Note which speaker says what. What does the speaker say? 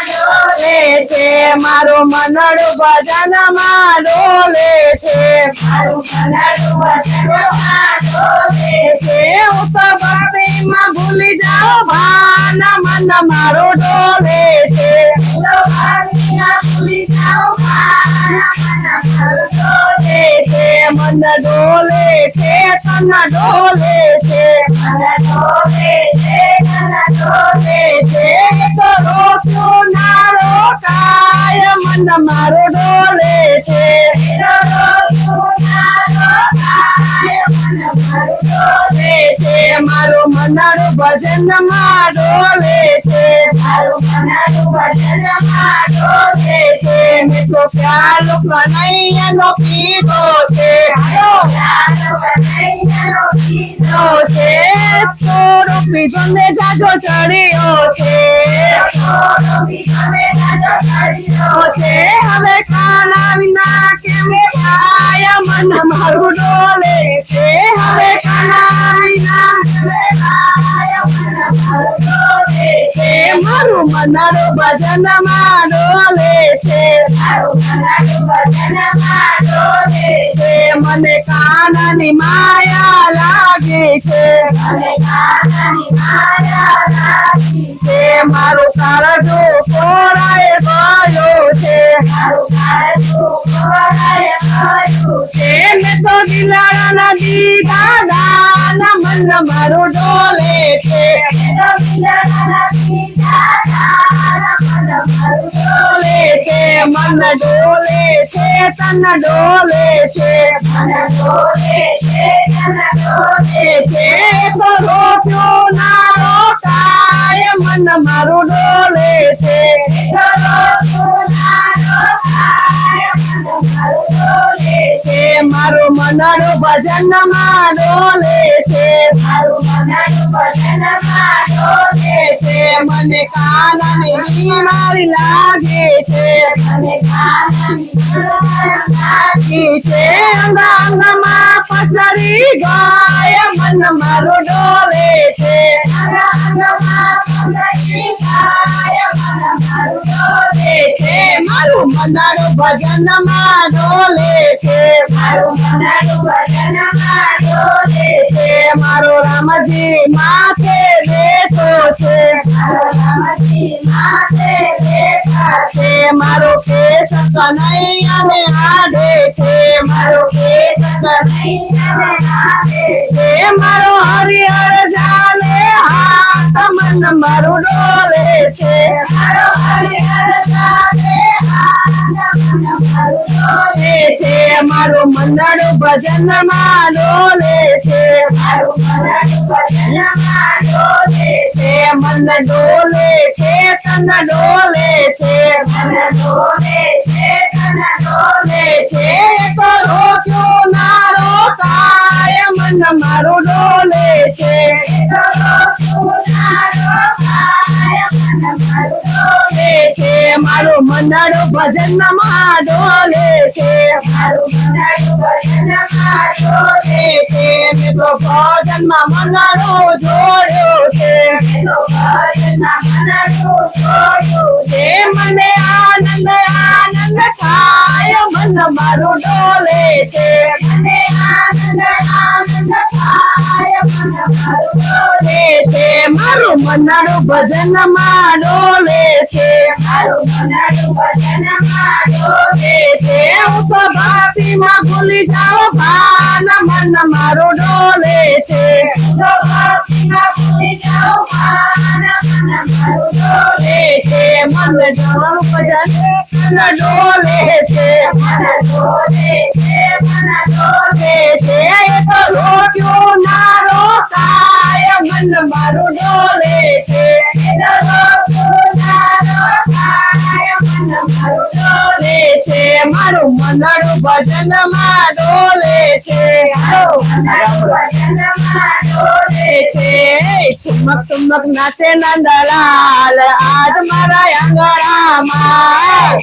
Speaker 1: ડોલે છે મારું મનડું
Speaker 2: મનડું વચનમાં ડોલે
Speaker 1: છે હું તો ભક્તિમાં ભૂલી જાઉં ભાન મન મારું ડોલે છે
Speaker 2: મન ડોલે
Speaker 1: છે તન ડોલે છે.
Speaker 2: મન ડોલે છે મન
Speaker 1: રોકાય મારો મનારો ભજન છે ડોલે છે. મારો મનારો ભજનમાં ડોલે છે ડોલે છે. મેં તો પ્યાર કનૈયાનો પીધો છે. પીધો છે. થોડો પીધો ને જાજો ચડ્યો છે છે હવે કાના વિના કેમ થાય મન મારું ડોલે છે હવે કાના વિના છે મારું મનરું ભજનમાં ડોલે છે છે મને કાનાની માયા લાગે છે. મારું કારણ કોરાએ ગયો છે ડોલે છે મન ડોલે છે તન ડોલે છે મન મારું ડોલે છે છે મારું મનનું ભજનમાં ડોલે છે છે મને કાનની બીમારી લાગે છે ઈ છે અંગ અંગમાં પસરી ગાય મન મારું ડોલે છે. મનરું ભજનમાં ડોલે છે છે મારો રામજી માથે બેઠો છે છે મારો કેસ કનૈયાને આડે છે મારો કેસ આડે છે મારો હરિહર જાને હાથ મન મારું ડોલે છે. ડોલે મારું મંડળ ભજનમાં ડોલે છે. મન છે, તન ડોલે છે. ડોલે છે તો રોક્યો ના મન મારું ડોલે છે. ડોલે છે મારું મંડળ ભજનમાં ડોલે છે ડોલે છે. મેં તો ભજનમાં મંડળો જોડ્યો છે મને આનંદ આનંદ થાય મન મારું ડોલે છે ડોલે મારું ભજન મારો ડોલે છે ડોલે છે. હું તો ભૂલી જાઉં ભાન મન મારું ડોલે છે. ડોલે છે. ભજન એ તો રોક્યો ના છે મારું મનડું ભજનમાં ડોલે છે ડોલે છે ચુમક ચુમક નાચે નંદલાલ આજ મારા આંગણામાં